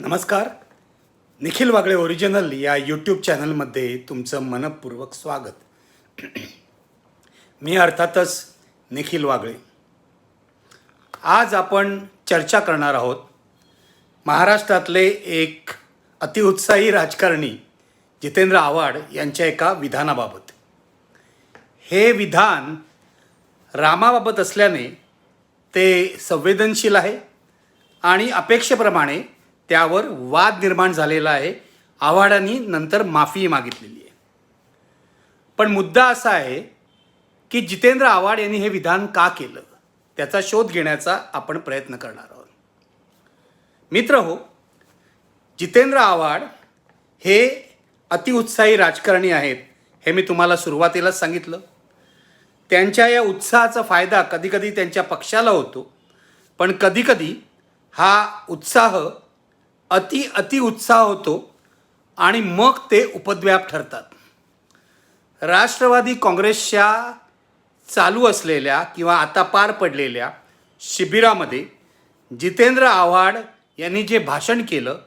नमस्कार. निखिल वागळे ओरिजिनल या यूट्यूब चॅनलमध्ये तुमचं मनपूर्वक स्वागत. मी अर्थातच निखिल वागळे. आज आपण चर्चा करणार आहोत महाराष्ट्रातले एक अतिउत्साही राजकारणी जितेंद्र आव्हाड यांच्या एका विधानाबाबत. हे विधान रामाबाबत असल्याने ते संवेदनशील आहे आणि अपेक्षेप्रमाणे त्यावर वाद निर्माण झालेला आहे. आव्हाडांनी नंतर माफी मागितलेली आहे. पण मुद्दा असा आहे की जितेंद्र आव्हाड यांनी हे विधान का केलं? त्याचा शोध घेण्याचा आपण प्रयत्न करणार आहोत. मित्र हो जितेंद्र आव्हाड हे अतिउत्साही राजकारणी आहेत हे मी तुम्हाला सुरुवातीलाच सांगितलं. त्यांच्या या उत्साहाचा फायदा कधीकधी त्यांच्या पक्षाला होतो पण कधीकधी हा उत्साह अति अति उत्साह होतो आणि मग ते उपद्व्याप ठरतात. राष्ट्रवादी काँग्रेसच्या चालू असलेल्या किंवा आता पार पडलेल्या शिबिरामध्ये जितेंद्र आव्हाड यांनी जे भाषण केलं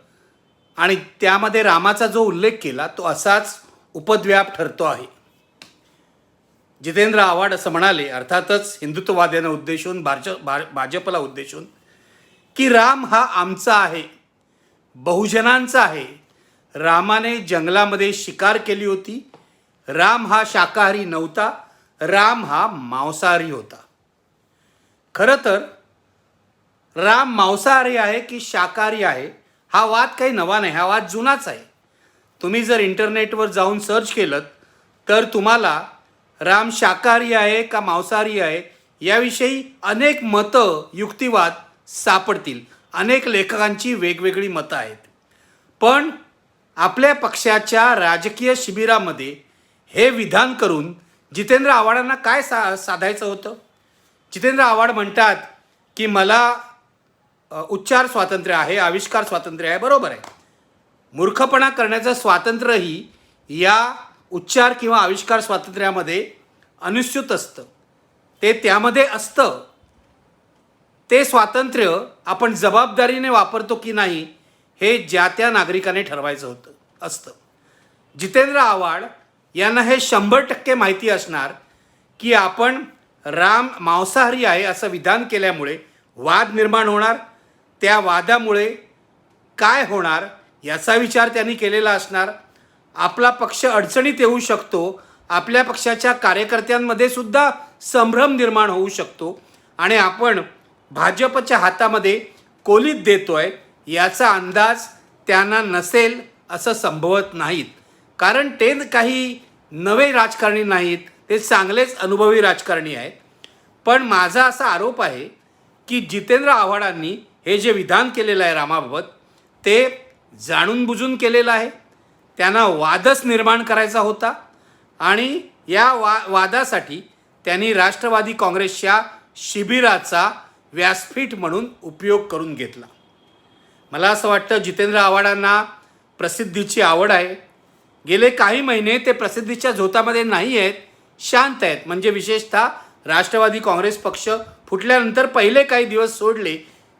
आणि त्यामध्ये रामाचा जो उल्लेख केला तो असाच उपद्व्याप ठरतो आहे. जितेंद्र आव्हाड असं म्हणाले अर्थातच हिंदुत्ववाद्यांना उद्देशून भाज भा भाजपला उद्देशून की राम हा आमचा आहे. बहुजनांचा आहे. रामाने जंगलामध्ये शिकार केली होती. राम हा शाकाहारी नव्हता. राम हा मांसाहारी होता. खरं तर राम मांसाहारी आहे की शाकाहारी आहे हा वाद काही नवा नाही. हा वाद जुनाच आहे. तुम्ही जर इंटरनेटवर जाऊन सर्च केलं तर तुम्हाला राम शाकाहारी आहे का मांसाहारी आहे याविषयी अनेक मतं युक्तिवाद सापडतील. अनेक लेखकांची वेगवेगळी मतं आहेत. पण आपल्या पक्षाच्या राजकीय शिबिरामध्ये हे विधान करून जितेंद्र आव्हाडांना काय सा साधायचं होतं? जितेंद्र आव्हाड म्हणतात की मला उच्चार स्वातंत्र्य आहे आविष्कार स्वातंत्र्य आहे बरोबर आहे. मूर्खपणा करण्याचं स्वातंत्र्यही या उच्चार किंवा आविष्कार स्वातंत्र्यामध्ये अनुस्यूत असतं. ते त्यामध्ये असतं. ते स्वातंत्र्य आपण जबाबदारीने वापरतो की नाही हे ज्या त्या नागरिकाने ठरवायचं होतं असतं. जितेंद्र आव्हाड यांना हे शंभर टक्के माहिती असणार की आपण राम मांसाहारी आहे असं विधान केल्यामुळे वाद निर्माण होणार त्या वादामुळे काय होणार याचा विचार त्यांनी केलेला असणार. आपला पक्ष अडचणीत येऊ शकतो आपल्या पक्षाच्या कार्यकर्त्यांमध्ये सुद्धा संभ्रम निर्माण होऊ शकतो आणि आपण भाजपच्या हातामध्ये कोलीत देतोय याचा अंदाज त्यांना नसेल असं संभवत नाहीत. कारण ते काही नवे राजकारणी नाहीत ते चांगलेच अनुभवी राजकारणी आहेत. पण माझा असा आरोप आहे की जितेंद्र आव्हाडांनी हे जे विधान केलेलं आहे रामाबाबत ते जाणून बुजून केलेलं आहे. त्यांना वादच निर्माण करायचा होता आणि या वा वादासाठी त्यांनी राष्ट्रवादी काँग्रेसच्या शिबिराचा व्यासपीठ म्हणून उपयोग करून घेतला. मला असं वाटतं जितेंद्र आव्हाडांना प्रसिद्धीची आवड आहे. गेले काही महिने ते प्रसिद्धीच्या झोतामध्ये नाही आहेत शांत आहेत. म्हणजे विशेषतः राष्ट्रवादी काँग्रेस पक्ष फुटल्यानंतर पहिले काही दिवस सोडले.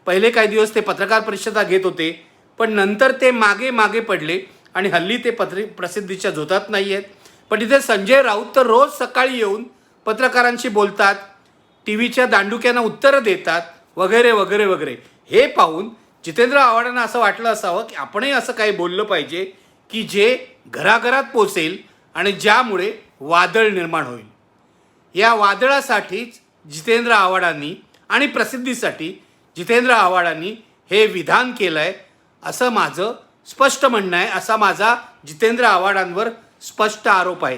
पहिले काही दिवस ते पत्रकार परिषदा घेत होते. पण नंतर ते मागे मागे पडले आणि हल्ली ते पत्र प्रसिद्धीच्या झोतात नाही आहेत. पण इथे संजय राऊत तर रोज सकाळी येऊन पत्रकारांशी बोलतात टी व्हीच्या दांडुक्यांना उत्तरं देतात वगैरे वगैरे वगैरे. हे पाहून जितेंद्र आव्हाडांना असं वाटलं असावं की आपणही असं काही बोललं पाहिजे की जे घराघरात पोचेल आणि ज्यामुळे वादळ निर्माण होईल. या वादळासाठीच जितेंद्र आव्हाडांनी आणि प्रसिद्धीसाठी जितेंद्र आव्हाडांनी हे विधान केलं आहे असं माझं स्पष्ट म्हणणं आहे असा माझा जितेंद्र आव्हाडांवर स्पष्ट आरोप आहे.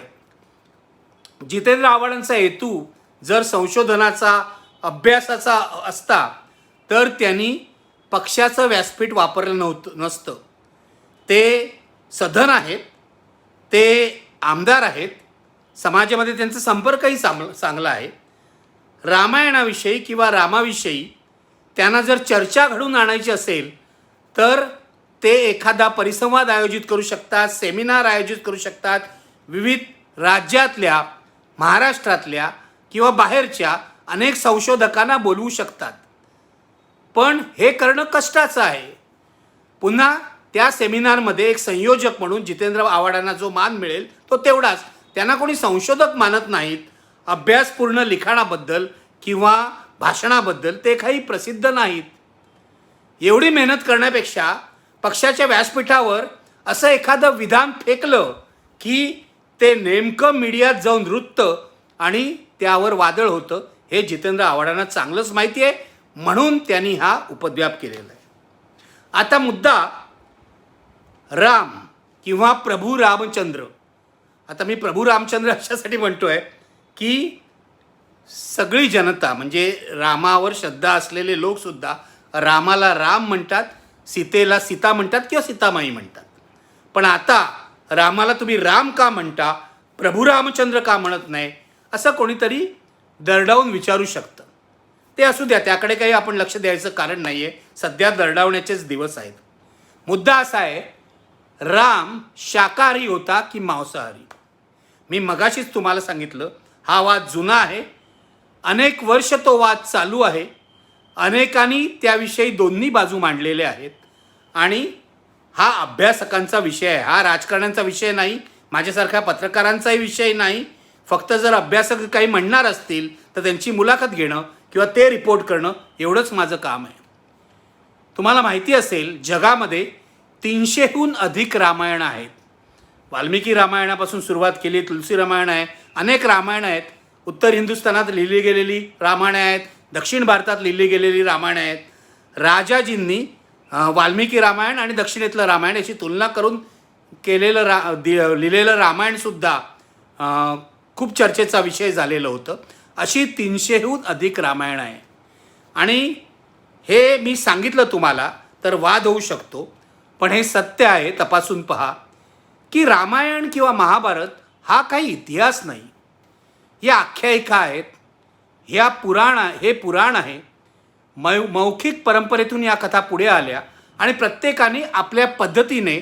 जितेंद्र आव्हाडांचा हेतू जर संशोधनाचा अभ्यासाचा असता तर त्यांनी पक्षाचं व्यासपीठ वापरलं नव्हतं नसतं. ते सधन आहेत ते आमदार आहेत समाजामध्ये त्यांचा संपर्कही चांग चांगला आहे. रामायणाविषयी किंवा रामाविषयी त्यांना जर चर्चा घडून आणायची असेल तर ते एखादा परिसंवाद आयोजित करू शकतात सेमिनार आयोजित करू शकतात. विविध राज्यातल्या महाराष्ट्रातल्या किंवा बाहेरच्या अनेक संशोधकांना बोलवू शकतात. पण हे करणं कष्टाचं आहे. पुन्हा त्या सेमिनारमध्ये एक संयोजक म्हणून जितेंद्र आव्हाडांना जो मान मिळेल तो तेवढाच. त्यांना कोणी संशोधक मानत नाहीत अभ्यासपूर्ण लिखाणाबद्दल किंवा भाषणाबद्दल ते काही प्रसिद्ध नाहीत. एवढी मेहनत करण्यापेक्षा पक्षाच्या व्यासपीठावर असं एखादं विधान फेकलं की ते नेमकं मीडियात जाऊन नृत्य आणि त्यावर वादळ होतं हे जितेंद्र आव्हाडांना चांगलंच माहिती आहे म्हणून त्यांनी हा उपद्व्याप केलेला आहे. आता मुद्दा राम किंवा प्रभू रामचंद्र. आता मी प्रभू रामचंद्र अशासाठी म्हणतो आहे की सगळी जनता म्हणजे रामावर श्रद्धा असलेले लोकसुद्धा रामाला राम म्हणतात सीतेला सीता म्हणतात किंवा सीतामाई म्हणतात. पण आता रामाला तुम्ही राम का म्हणता प्रभू रामचंद्र का म्हणत नाही? असं कोणीतरी दरडावून विचारू शकतं. ते असू द्या त्याकडे काही आपण लक्ष द्यायचं कारण नाही आहे सध्या दरडावण्याचेच दिवस आहेत. मुद्दा असा आहे राम शाकाहारी होता की मांसाहारी? मी मगाशीच तुम्हाला सांगितलं हा वाद जुना आहे. अनेक वर्ष तो वाद चालू आहे. अनेकांनी त्याविषयी दोन्ही बाजू मांडलेल्या आहेत. आणि हा अभ्यासकांचा विषय आहे. हा राजकारण्यांचा विषय नाही. माझ्यासारख्या पत्रकारांचाही विषय नाही. फक्त जर अभ्यासक काही म्हणणार असतील तर त्यांची मुलाखत घेणं किंवा ते रिपोर्ट करणं एवढंच माझं काम आहे. तुम्हाला माहिती असेल जगामध्ये तीनशेहून अधिक रामायण आहेत. वाल्मिकी रामायणापासून सुरुवात केली तुलसी रामायण आहे अनेक रामायण आहेत. उत्तर हिंदुस्थानात लिहिली गेलेली रामायणं आहेत दक्षिण भारतात लिहिली गेलेली रामायणं आहेत. राजाजींनी वाल्मिकी रामायण आणि दक्षिणेतलं रामायण याची तुलना करून केलेलं रा दि लिहिलेलं रामायणसुद्धा खूप चर्चेचा विषय झालेलं होतं. अशी तीनशेहून अधिक रामायण आहे. आणि हे मी सांगितलं तुम्हाला तर वाद होऊ शकतो. पण हे सत्य आहे तपासून पहा. की रामायण किंवा महाभारत हा काही इतिहास नाही. या आख्यायिका आहेत. ह्या पुराण हे पुराण आहे. मै मौखिक परंपरेतून या कथा पुढे आल्या. आणि प्रत्येकाने आपल्या पद्धतीने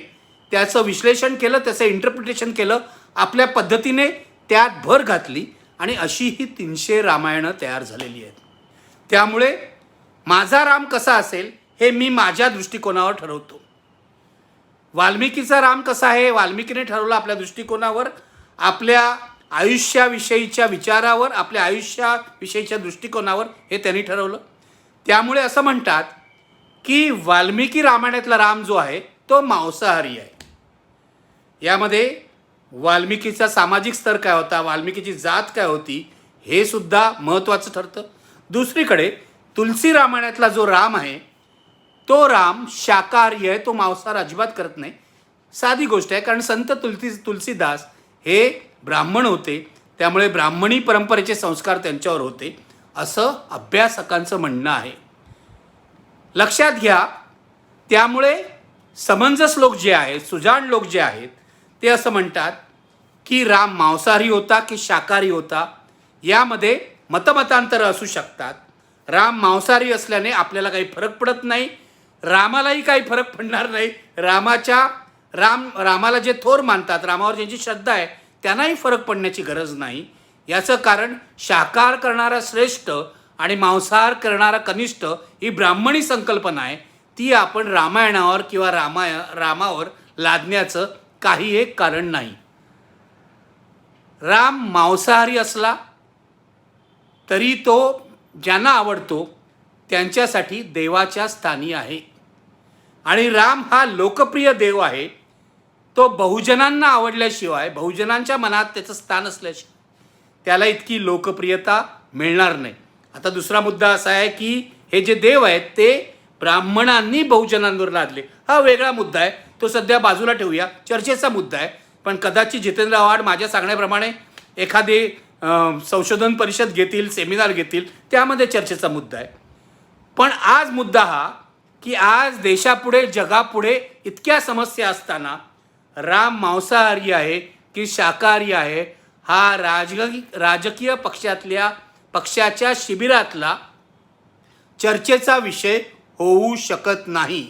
त्याचं विश्लेषण केलं त्याचं इंटरप्रिटेशन केलं आपल्या पद्धतीने त्यात भर घातली आणि अशी ही तीनशे रामायणं तयार झालेली आहेत. त्यामुळे माझा राम कसा असेल हे मी माझ्या दृष्टिकोनावर ठरवतो. वाल्मिकीचा राम कसा आहे वाल्मिकीने ठरवलं आपल्या दृष्टिकोनावर आपल्या आयुष्याविषयीच्या विचारावर आपल्या आयुष्याविषयीच्या दृष्टिकोनावर हे त्यांनी ठरवलं. त्यामुळे असं म्हणतात की वाल्मिकी रामायणातला राम जो आहे तो मांसाहारी आहे. यामध्ये वाल्मिकीचा सामाजिक स्तर काय होता वाल्मिकीची जात काय होती हे सुद्धा महत्त्वाचं ठरतं. दुसरीकडे तुलसी रामायणातला जो राम आहे तो राम शाकाहारी आहे तो मांसाहार अजिबात करत नाही. साधी गोष्ट आहे कारण संत तुलसी तुलसीदास हे ब्राह्मण होते त्यामुळे ब्राह्मणी परंपरेचे संस्कार त्यांच्यावर होते असं अभ्यासकांचं म्हणणं आहे. लक्षात घ्या त्यामुळे समंजस लोक जे आहेत सुजाण लोक जे आहेत ते असं म्हणतात की राम मांसाहारी होता की शाकाहारी होता यामध्ये मतमतांतर असू शकतात. राम मांसाहारी असल्याने आपल्याला काही फरक पडत नाही. रामालाही काही फरक पडणार नाही. रामाच्या राम रामाला जे थोर मानतात रामावर ज्यांची श्रद्धा आहे त्यांनाही फरक पडण्याची गरज नाही. याचं कारण शाकाहार करणारा श्रेष्ठ आणि मांसाहार करणारा कनिष्ठ ही ब्राह्मणी संकल्पना आहे. ती आपण रामायणावर किंवा रामाय रामावर लादण्याचं काही एक कारण नाही. राम मांसाहारी असला तरी तो ज्यांना आवडतो त्यांच्यासाठी देवाच्या स्थानी आहे. आणि राम हा लोकप्रिय देव आहे. तो बहुजनांना आवडल्याशिवाय बहुजनांच्या मनात त्याचं स्थान असल्याशिवाय त्याला इतकी लोकप्रियता मिळणार नाही. आता दुसरा मुद्दा असा आहे की हे जे देव आहेत ते ब्राह्मणांनी बहुजनांवर लादले. हा वेगळा मुद्दा आहे. तो सध्या बाजूला ठेवूया. चर्चेचा मुद्दा आहे. पण कदाचित जितेंद्र आव्हाड माझ्या सांगण्याप्रमाणे एखादी संशोधन परिषद घेतील सेमिनार घेतील त्यामध्ये चर्चेचा मुद्दा आहे. पण आज मुद्दा हा की आज देशापुढे जगापुढे इतक्या समस्या असताना राम मांसाहारी आहे की शाकाहारी आहे हा राजकीय राजकीय पक्षातल्या पक्षाच्या शिबिरातला चर्चेचा विषय होऊ शकत नाही.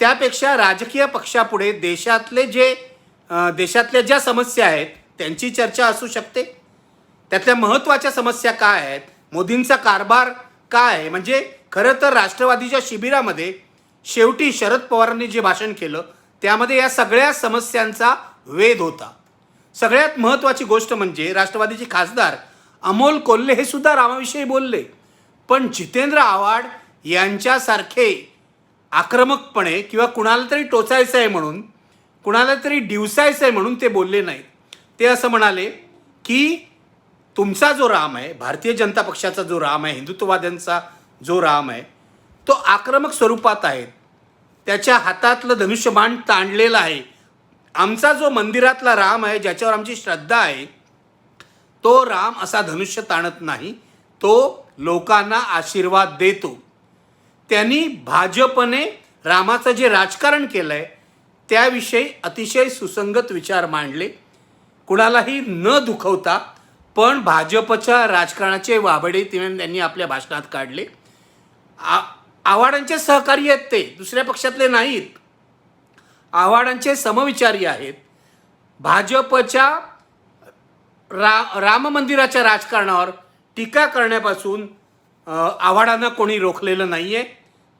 त्यापेक्षा राजकीय पक्षापुढे देशातले जे देशातल्या ज्या समस्या आहेत त्यांची चर्चा असू शकते. त्यातल्या महत्त्वाच्या समस्या काय आहेत मोदींचा कारभार काय आहे? म्हणजे खरं तर राष्ट्रवादीच्या शिबिरामध्ये शेवटी शरद पवारांनी जे भाषण केलं त्यामध्ये या सगळ्या समस्यांचा वेध होता. सगळ्यात महत्त्वाची गोष्ट म्हणजे राष्ट्रवादीचे खासदार अमोल कोल्हे हे सुद्धा रामाविषयी बोलले. पण जितेंद्र आव्हाड यांच्यासारखे आक्रमकपणे किंवा कुणाला तरी टोचायचं आहे म्हणून कुणाला तरी डिवसायचं आहे म्हणून ते बोलले नाहीत. ते असं म्हणाले की तुमचा जो राम आहे भारतीय जनता पक्षाचा जो राम आहे हिंदुत्ववाद्यांचा जो राम आहे तो आक्रमक स्वरूपात आहे. त्याच्या हातातलं धनुष्यबाण ताणलेलं आहे. आमचा जो मंदिरातला राम आहे ज्याच्यावर आमची श्रद्धा आहे तो राम असा धनुष्य ताणत नाही. तो लोकांना आशीर्वाद देतो. त्यांनी भाजपने रामाचं जे राजकारण केलं आहे त्याविषयी अतिशय सुसंगत विचार मांडले. कुणालाही न दुखवता पण भाजपच्या राजकारणाचे वाबडे तिने त्यांनी आपल्या भाषणात काढले. आ आव्हाडांचे सहकारी आहेत ते दुसऱ्या पक्षातले नाहीत. आव्हाडांचे समविचारी आहेत. भाजपच्या रा राम मंदिराच्या राजकारणावर टीका करण्यापासून आव्हाडांना कोणी रोखलेलं नाही आहे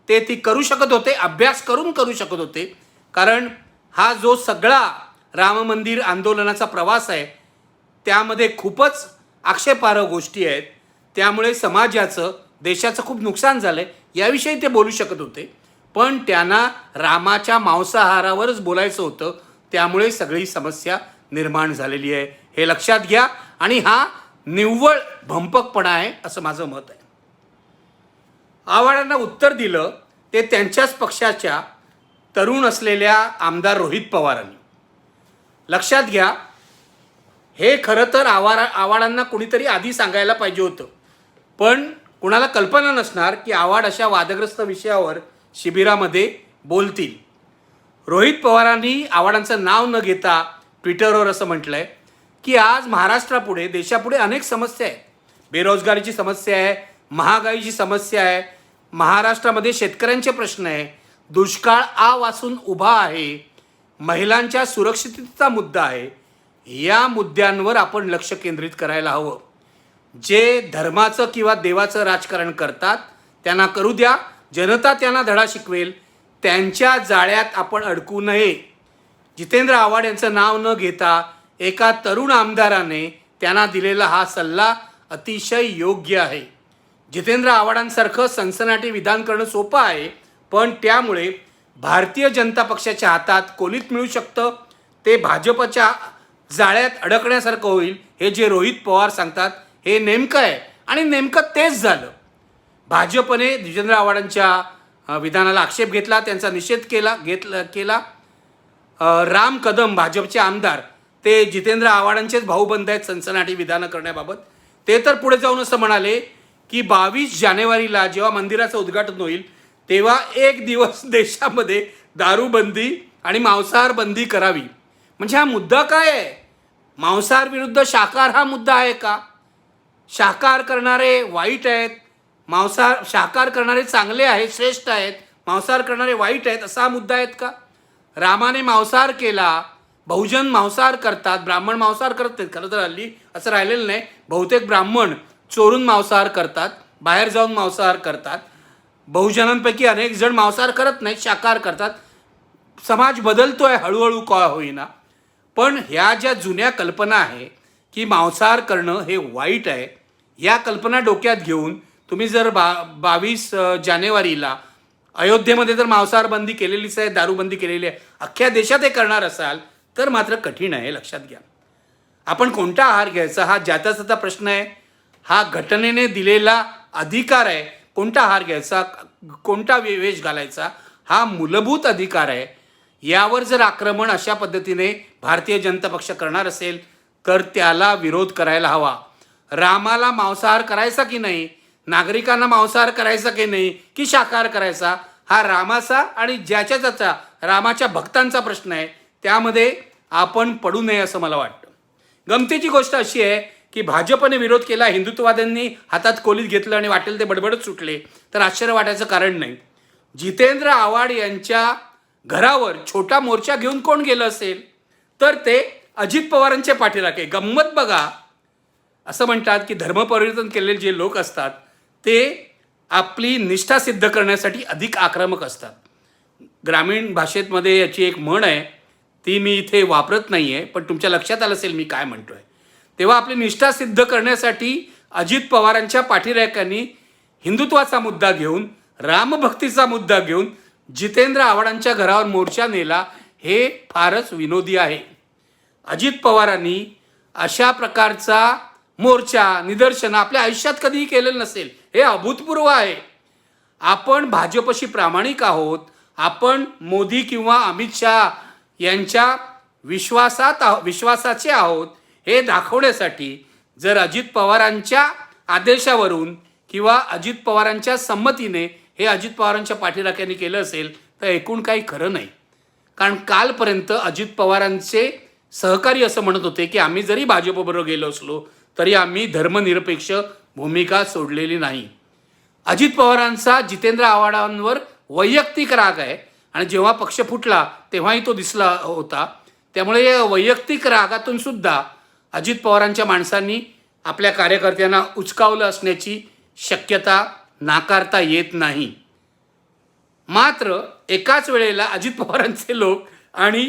ते ती करू शकत होते अभ्यास करून करू शकत होते. कारण हा जो सगळा राम मंदिर आंदोलनाचा प्रवास आहे त्यामध्ये खूपच आक्षेपार्ह गोष्टी आहेत. त्यामुळे समाजाचं देशाचं खूप नुकसान झालं आहे याविषयी ते बोलू शकत होते. पण त्यांना रामाच्या मांसाहारावरच बोलायचं होतं. त्यामुळे सगळी समस्या निर्माण झालेली आहे. हे लक्षात घ्या. आणि हा निव्वळ भंपकपणा आहे असं माझं मत आहे. आव्हाडांना उत्तर दिलं ते त्यांच्याच पक्षाच्या तरुण असलेल्या आमदार रोहित पवारांनी. लक्षात घ्या हे खरं तर आवारा आव्हाडांना कुणीतरी आधी सांगायला पाहिजे होतं. पण कुणाला कल्पना नसणार की आव्हाड अशा वादग्रस्त विषयावर शिबिरामध्ये बोलतील. रोहित पवारांनी आव्हाडांचं नाव न घेता ट्विटरवर असं म्हटलं आहे की आज महाराष्ट्रापुढे देशापुढे अनेक समस्या आहेत. बेरोजगारीची समस्या आहे महागाईची समस्या आहे महाराष्ट्रामध्ये शेतकऱ्यांचे प्रश्न आहे दुष्काळ आ वाचून उभा आहे महिलांच्या सुरक्षिततेचा मुद्दा आहे या मुद्द्यांवर आपण लक्ष केंद्रित करायला हवं. जे धर्माचं किंवा देवाचं राजकारण करतात त्यांना करू द्या. जनता त्यांना धडा शिकवेल. त्यांच्या जाळ्यात आपण अडकू नये. जितेंद्र आव्हाड यांचं नाव न घेता एका तरुण आमदाराने त्यांना दिलेला हा सल्ला अतिशय योग्य आहे. जितेंद्र आव्हाडांसारखं सनसनाटी विधान करणं सोपं आहे पण त्यामुळे भारतीय जनता पक्षाच्या हातात कोलीत मिळू शकतं ते भाजपच्या जाळ्यात अडकण्यासारखं होईल हे जे रोहित पवार सांगतात हे नेमकं आहे आणि नेमकं तेच झालं. भाजपने जितेंद्र आव्हाडांच्या विधानाला आक्षेप घेतला त्यांचा निषेध केला घेतला केला. राम कदम भाजपचे आमदार ते जितेंद्र आव्हाडांचेच भाऊबंद आहेत सनसनाटी विधानं करण्याबाबत. ते तर पुढे जाऊन असं म्हणाले की बावीस जानेवारीला जेव्हा मंदिराचं उद्घाटन होईल तेव्हा एक दिवस देशामध्ये दारूबंदी आणि मांसाहार बंदी करावी. म्हणजे हा मुद्दा काय आहे? मांसाहार विरुद्ध शाकाहार हा मुद्दा आहे का? शाकाहार करणारे वाईट आहेत मांसाहार शाकाहार करणारे चांगले आहेत श्रेष्ठ आहेत मांसाहार करणारे वाईट आहेत असा मुद्दा आहेत का? रामाने मांसाहार केला बहुजन मांसाहार करतात ब्राह्मण मांसाहार करत नाहीत. खरं तर हल्ली असं राहिलेलं नाही. बहुतेक ब्राह्मण चोरून मांसाहार करतात बाहेर जाऊन मांसाहार करतात. बहुजनांपैकी अनेक जण मांसाहार करत नाहीत शाकाहार करतात. समाज बदलतोय हळूहळू का होईना. पण ह्या ज्या जुन्या कल्पना आहे की मांसाहार करणं हे वाईट आहे या कल्पना डोक्यात घेऊन तुम्ही जर बा बावीस जानेवारीला अयोध्येमध्ये जर मांसाहार बंदी केलेलीच आहे दारूबंदी केलेली आहे अख्ख्या देशात हे करणार असाल तर मात्र कठीण आहे लक्षात घ्या. आपण कोणता आहार घ्यायचा? हा ज्याचा त्याचा प्रश्न आहे. हा घटनेने दिलेला अधिकार आहे कोणता हार घ्यायचा कोणता वे- वेश घालायचा हा मूलभूत अधिकार आहे. यावर जर आक्रमण अशा पद्धतीने भारतीय जनता पक्ष करणार असेल तर त्याला विरोध करायला हवा. रामाला मांसाहार करायचा की नाही नागरिकांना मांसाहार करायचा की नाही की शाकाहार करायचा हा रामाचा आणि ज्याच्या त्याचा रामाच्या भक्तांचा प्रश्न आहे त्यामध्ये आपण पडू नये असं मला वाटतं. गमतीची गोष्ट अशी आहे की भाजपने विरोध केला हिंदुत्ववाद्यांनी हातात कोलीत घेतलं आणि वाटेल ते बडबडत सुटले. तर आश्चर्य वाटायचं कारण नाही. जितेंद्र आव्हाड यांच्या घरावर छोटा मोर्चा घेऊन कोण गेलं असेल? तर ते अजित पवारांच्या पाठीराखे गंमत बघा. असं म्हणतात की धर्मपरिवर्तन केलेले जे लोक असतात ते आपली निष्ठा सिद्ध करण्यासाठी अधिक आक्रमक असतात. ग्रामीण भाषेतमध्ये याची एक म्हण आहे ती मी इथे वापरत नाही आहे पण तुमच्या लक्षात आलं असेल मी काय म्हणतो आहे तेव्हा आपली निष्ठा सिद्ध करण्यासाठी अजित पवारांच्या पाठीरायकांनी हिंदुत्वाचा मुद्दा घेऊन रामभक्तीचा मुद्दा घेऊन जितेंद्र आव्हाडांच्या घरावर मोर्चा नेला हे फारच विनोदी आहे. अजित पवारांनी अशा प्रकारचा मोर्चा निदर्शन आपल्या आयुष्यात कधीही केलेलं नसेल हे अभूतपूर्व आहे. आपण भाजपशी प्रामाणिक आहोत आपण मोदी किंवा अमित शहा यांच्या विश्वासात आहो विश्वासाचे आहोत हे दाखवण्यासाठी जर अजित पवारांच्या आदेशावरून किंवा अजित पवारांच्या संमतीने हे अजित पवारांच्या पाठीराख्याने केलं असेल तर एकूण काही खरं नाही. कारण कालपर्यंत अजित पवारांचे सहकारी असं म्हणत होते की आम्ही जरी भाजपबरोबर गेलो असलो तरी आम्ही धर्मनिरपेक्ष भूमिका सोडलेली नाही. अजित पवारांचा जितेंद्र आव्हाडांवर वैयक्तिक राग आहे आणि जेव्हा पक्ष फुटला तेव्हाही तो दिसला होता. त्यामुळे या वैयक्तिक रागातून सुद्धा अजित पवारांच्या माणसांनी आपल्या कार्यकर्त्यांना उचकावलं असण्याची शक्यता नाकारता येत नाही. मात्र एकाच वेळेला अजित पवारांचे लोक आणि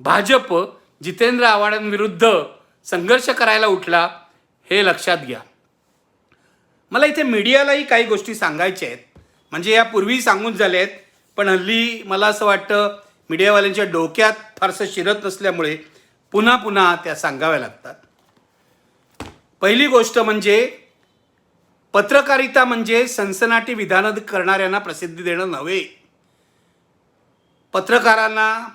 भाजप जितेंद्र आव्हाडांविरुद्ध संघर्ष करायला उठला हे लक्षात घ्या. मला इथे मीडियालाही काही गोष्टी सांगायच्या आहेत. म्हणजे यापूर्वी सांगून झाल्या आहेत. पण हल्ली मला असं वाटतं मीडियावाल्यांच्या डोक्यात फारसं शिरत नसल्यामुळे पुन्हा पुन्हा त्या सांगाव्या लागतात. पहिली गोष्ट म्हणजे पत्रकारिता म्हणजे सनसनाटी विधानं करणाऱ्यांना प्रसिद्धी देणं नव्हे. पत्रकारांना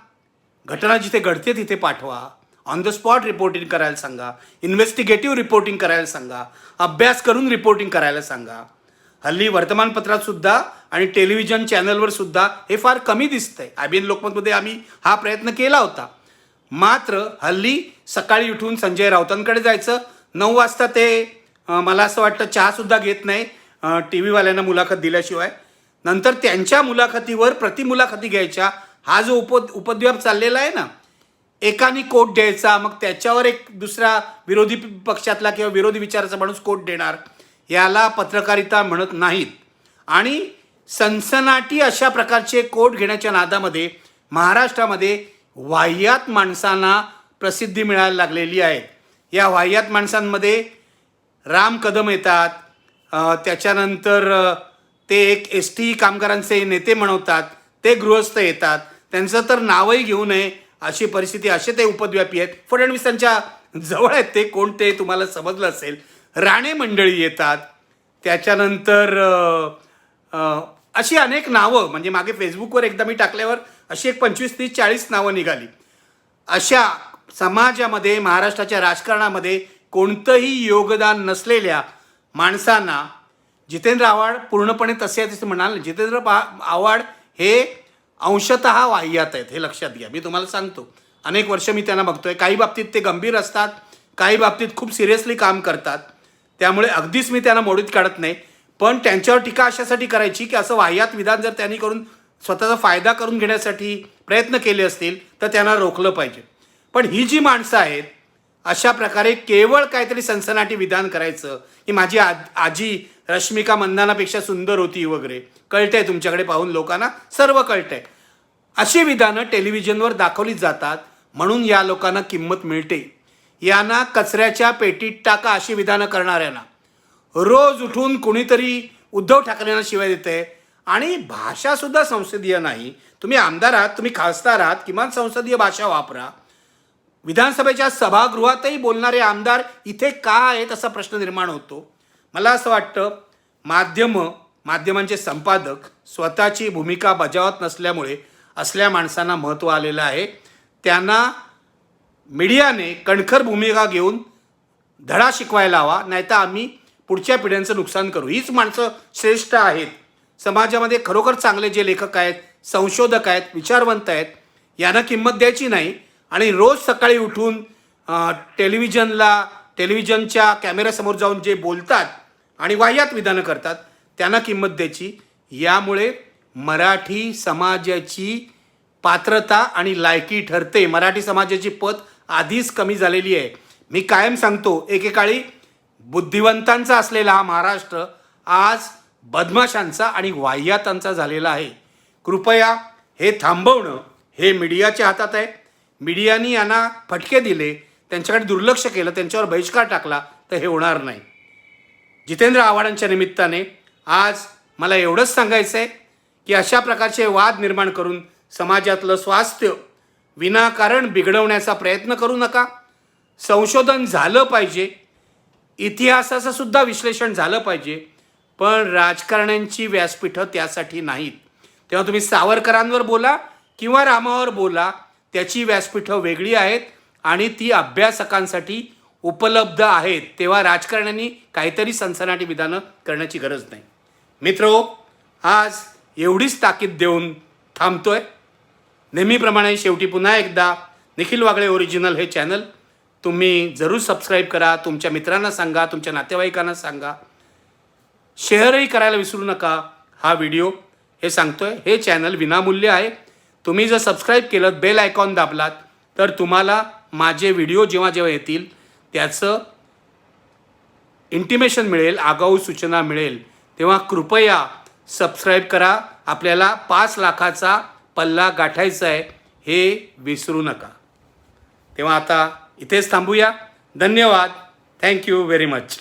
घटना जिथे घडते तिथे पाठवा. ऑन द स्पॉट रिपोर्टिंग करायला सांगा. इन्व्हेस्टिगेटिव्ह रिपोर्टिंग करायला सांगा. अभ्यास करून रिपोर्टिंग करायला सांगा. हल्ली वर्तमानपत्रात सुद्धा आणि टेलिव्हिजन चॅनलवर सुद्धा हे फार कमी दिसतंय. आय बी एन लोकमतमध्ये आम्ही हा प्रयत्न केला होता. मात्र हल्ली सकाळी उठून संजय राऊतांकडे जायचं. नऊ वाजता ते मला असं वाटतं चहासुद्धा घेत नाही टी व्हीवाल्यांना मुलाखत दिल्याशिवाय. नंतर त्यांच्या मुलाखतीवर प्रतिमुलाखती घ्यायच्या. हा जो उप उपद्व्याप चाललेला आहे ना एकाने कोट द्यायचा मग त्याच्यावर एक दुसरा विरोधी पक्षातला किंवा विरोधी विचाराचा माणूस कोट देणार याला पत्रकारिता म्हणत नाहीत. आणि सनसनाटी अशा प्रकारचे कोट घेण्याच्या नादामध्ये महाराष्ट्रामध्ये वाह्यात माणसांना प्रसिद्धी मिळायला लागलेली आहे. या वाह्यात माणसांमध्ये राम कदम येतात. त्याच्यानंतर ते एक एस टी कामगारांचे नेते म्हणवतात. ते गृहस्थ येतात. त्यांचं तर नावही घेऊ नये अशी परिस्थिती असे ते उपद्व्यापी आहेत. फडणवीसांच्या जवळ आहेत ते. कोणते तुम्हाला समजलं असेल. राणे मंडळी येतात. त्याच्यानंतर अशी अनेक नावं म्हणजे मागे फेसबुकवर एकदा मी टाकल्यावर अशी एक पंचवीस तीस चाळीस नावं निघाली. अशा समाजामध्ये महाराष्ट्राच्या राजकारणामध्ये कोणतंही योगदान नसलेल्या माणसांना जितेंद्र आव्हाड पूर्णपणे तसे आहेत असं म्हणाल. जितेंद्र पा आव्हाड हे अंशतः वाह्यात आहेत हे लक्षात घ्या. मी तुम्हाला सांगतो. अनेक वर्ष मी त्यांना बघतोय. काही बाबतीत ते गंभीर असतात काही बाबतीत खूप सिरियसली काम करतात. त्यामुळे अगदीच मी त्यांना मोडीत काढत नाही. पण त्यांच्यावर टीका अशासाठी करायची की असं वाह्यात विधान जर त्यांनी करून स्वतःचा फायदा करून घेण्यासाठी प्रयत्न केले असतील तर त्यांना रोखलं पाहिजे. पण ही जी माणसं आहेत अशा प्रकारे केवळ काहीतरी सनसनाटी विधान करायचं की माझी आ आजी रश्मिका मंदानापेक्षा सुंदर होती वगैरे. कळतंय तुमच्याकडे पाहून लोकांना? सर्व कळतंय. अशी विधानं टेलिव्हिजनवर दाखवली जातात म्हणून या लोकांना किंमत मिळते. यांना कचऱ्याच्या पेटीत टाका अशी विधानं करणाऱ्यांना. रोज उठून कुणीतरी उद्धव ठाकरेंना शिवाय देते आणि भाषासुद्धा संसदीय नाही. तुम्ही आमदार आहात तुम्ही खासदार आहात किमान संसदीय भाषा वापरा. विधानसभेच्या सभागृहातही बोलणारे आमदार इथे का आहेत असा प्रश्न निर्माण होतो. मला असं वाटतं माध्यमं माध्यमांचे संपादक स्वतःची भूमिका बजावत नसल्यामुळे असल्या माणसांना महत्त्व आलेलं आहे. त्यांना मीडियाने कणखर भूमिका घेऊन धडा शिकवायला हवा नाहीतर आम्ही पुढच्या पिढ्यांचं नुकसान करू. हीच माणसं श्रेष्ठ आहेत. समाजामध्ये खरोखर चांगले जे लेखक आहेत संशोधक आहेत विचारवंत आहेत यांना किंमत द्यायची नाही आणि रोज सकाळी उठून टेलिव्हिजनला टेलिव्हिजनच्या कॅमेऱ्यासमोर जाऊन जे बोलतात आणि वाह्यात विधानं करतात त्यांना किंमत द्यायची. यामुळे मराठी समाजाची पात्रता आणि लायकी ठरते. मराठी समाजाची पत आधीच कमी झालेली आहे. मी कायम सांगतो एकेकाळी बुद्धिवंतांचा असलेला हा महाराष्ट्र आज बदमाशांचा आणि वाह्यातांचा झालेला आहे. कृपया हे थांबवणं हे मीडियाच्या हातात आहे. मीडियानी यांना फटके दिले त्यांच्याकडे दुर्लक्ष केलं त्यांच्यावर बहिष्कार टाकला तर हे होणार नाही. जितेंद्र आव्हाडांच्या निमित्ताने आज मला एवढंच सांगायचं आहे की अशा प्रकारचे वाद निर्माण करून समाजातलं स्वास्थ्य विनाकारण बिघडवण्याचा प्रयत्न करू नका. संशोधन झालं पाहिजे. इतिहासाचं सुद्धा विश्लेषण झालं पाहिजे. पण राजकारण्यांची व्यासपीठं त्यासाठी नाहीत. तेव्हा तुम्ही सावरकरांवर बोला किंवा रामावर बोला त्याची व्यासपीठं वेगळी आहेत आणि ती अभ्यासकांसाठी उपलब्ध आहेत तेव्हा राजकारण्यांनी काहीतरी सनसनाटी विधानं करण्याची गरज नाही. मित्रो आज एवढीच ताकीद देऊन थांबतोय. नेहमीप्रमाणे शेवटी पुन्हा एकदा निखिल वागळे ओरिजिनल हे चॅनल तुम्ही जरूर सबस्क्राईब करा तुमच्या मित्रांना सांगा तुमच्या नातेवाईकांना सांगा. शेअरही करायला विसरू नका हा व्हिडिओ. हे सांगतोय हे चॅनल विनामूल्य आहे. तुम्ही जर सबस्क्राईब केलं बेल आयकॉन दाबलात तर तुम्हाला माझे व्हिडिओ जेव्हा जेव्हा येतील त्याचं इंटिमेशन मिळेल आगाऊ सूचना मिळेल. तेव्हा कृपया सबस्क्राईब करा. आपल्याला पाच लाखाचा पल्ला गाठायचा आहे हे विसरू नका. तेव्हा आता इथेच थांबूया. धन्यवाद. Thank you very much